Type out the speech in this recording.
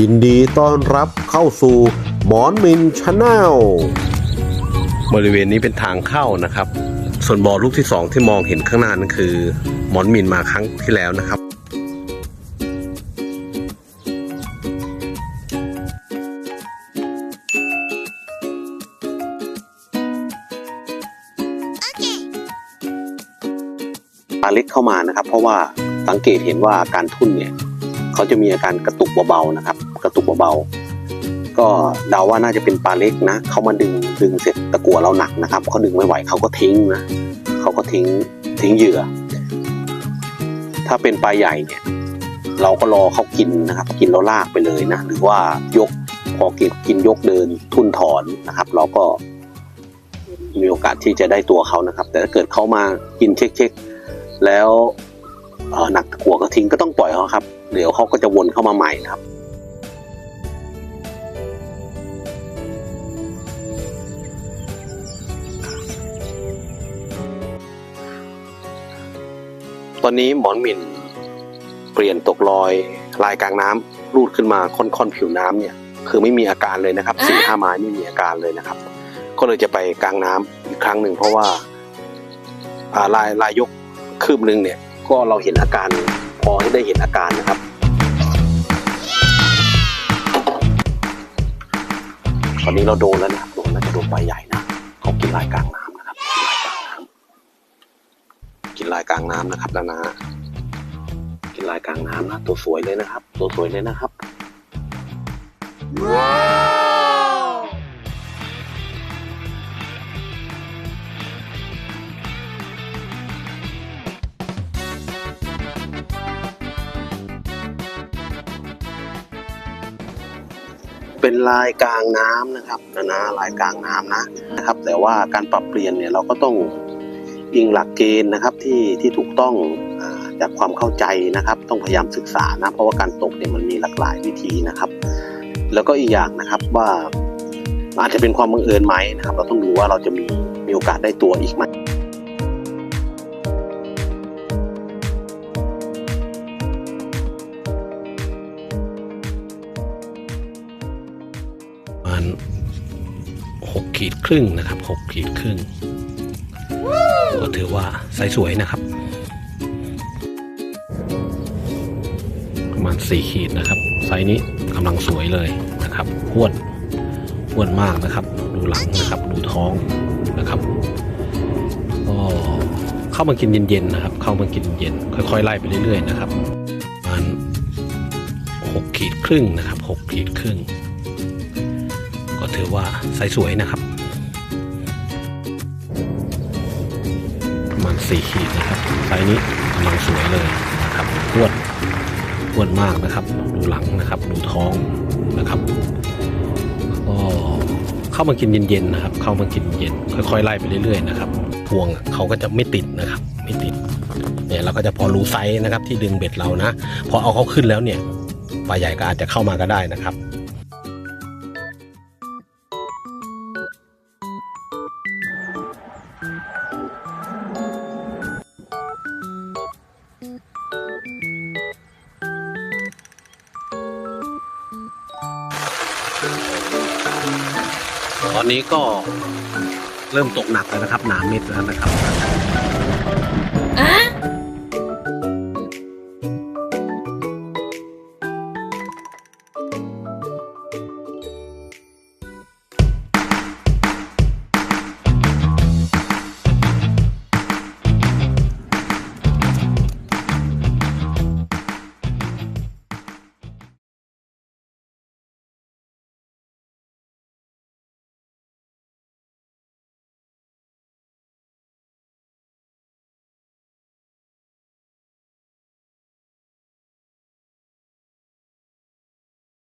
ยินดีต้อนรับเข้าสู่หมอนมินชาแนลบริเวณนี้เป็นทางเข้านะครับ ส่วนบ่อลูกที่สองที่มองเห็นข้างหน้านั่นคือ หมอนมินมาครั้งที่แล้วนะครับ ปลาเล็กเข้ามานะครับ เพราะว่าสังเกตเห็นว่าการทุ่นเนี่ย เขาจะมีอาการกระตุกเบาๆนะครับกระตุก เบาๆ ก็เดาว่าน่าจะเป็นปลาเล็กนะเขามาดึงดึงเสร็จตะกัวเราหนักนะครับเขาดึงไม่ไหวเขาก็ทิ้งนะเขาก็ทิ้งทิ้งเหยื่อ ถ้าเป็นปลาใหญ่เนี่ยเราก็รอเขากินนะครับ กินแล้วลากไปเลยนะหรือว่ายกพอกินกินยกเดินทุ่นถอนนะครับ เราก็มีโอกาสที่จะได้ตัวเขานะครับ แต่ถ้าเกิดเขามากินเช็คๆแล้วหนักตะกัวก็ทิ้งก็ต้องปล่อยเขาครับ เดี๋ยวเขาก็จะวนเข้ามาใหม่นะครับ ตอนนี้หมอนหมินเปลี่ยนตกลอยลายกลางน้ำรูดขึ้นมาค่อนๆผิวน้ำเนี่ย คือไม่มีอาการเลยนะครับสี่ห้าไม้ไม่มีอาการเลยนะครับ ก็เลยจะไปกลางน้ำอีกครั้งหนึ่งเพราะว่าอ่าลายลายยกคืบหนึ่งเนี่ย ก็เราเห็นอาการพอที่ได้เห็นอาการนะครับตอนนี้เราโดนแล้วนะครับโดนน่าจะโดนปลาใหญ่นะเขากินลายกลางน้ำนะครับ กินลายกลางน้ำนลานะครับแล้วนะกินลายกลางน้ำนะตัวสวยเลยนะครับ ตัวสวยเลยนะครับเป็นลายกลางน้ำนะครับนะนะลายกลางน้ำนะนะครับ แต่ว่าการปรับเปลี่ยนเนี่ยเราก็ต้อง อิงหลักเกณฑ์นะครับที่ที่ถูกต้องจากความเข้าใจนะครับ ต้องพยายามศึกษานะเพราะว่าการตกเนี่ยมันมีหลากหลายวิธีนะครับ แล้วก็อีกอย่างนะครับว่าอาจจะเป็นความบังเอิญไหมนะครับ เราต้องดูว่าเราจะมีมีโอกาสได้ตัวอีกไหมประมาณหกขีดครึ่งนะครับหกขีดครึ่ง ก็ถือว่าไซส์สวยนะครับ ประมาณสี่ขีดนะครับ ไซส์นี้กำลังสวยเลยนะครับอ้วนอ้วนมากนะครับ ดูหลังนะครับ ดูท้องนะครับก็เข้ามากินเย็นๆนะครับ เข้ามากินเย็น ค่อยๆไล่ไปเรื่อยๆนะครับประมาณหกขีดครึ่งนะครับหกขีดครึ่ง ก็ถือว่าไซส์สวยนะครับ ณ 4 ขีดนะครับไซส์นี้กำลังสวยเลยนะครับอ้วนอ้วนมากนะครับ ดูหลังนะครับ ดูท้องนะครับก็เข้ามากินเย็นๆนะครับ เข้ามากินเย็น ค่อยๆไล่ไปเรื่อยๆนะครับพวงเขาก็จะไม่ติดนะครับ ไม่ติดเนี่ยเราก็จะพอรู้ไซส์นะครับที่ดึงเบ็ดเรานะ พอเอาเขาขึ้นแล้วเนี่ยปลาใหญ่ก็อาจจะเข้ามาก็ได้นะครับ ตอนนี้ก็เริ่มตกหนักแล้วนะครับ หนาเม็ดแล้วนะครับ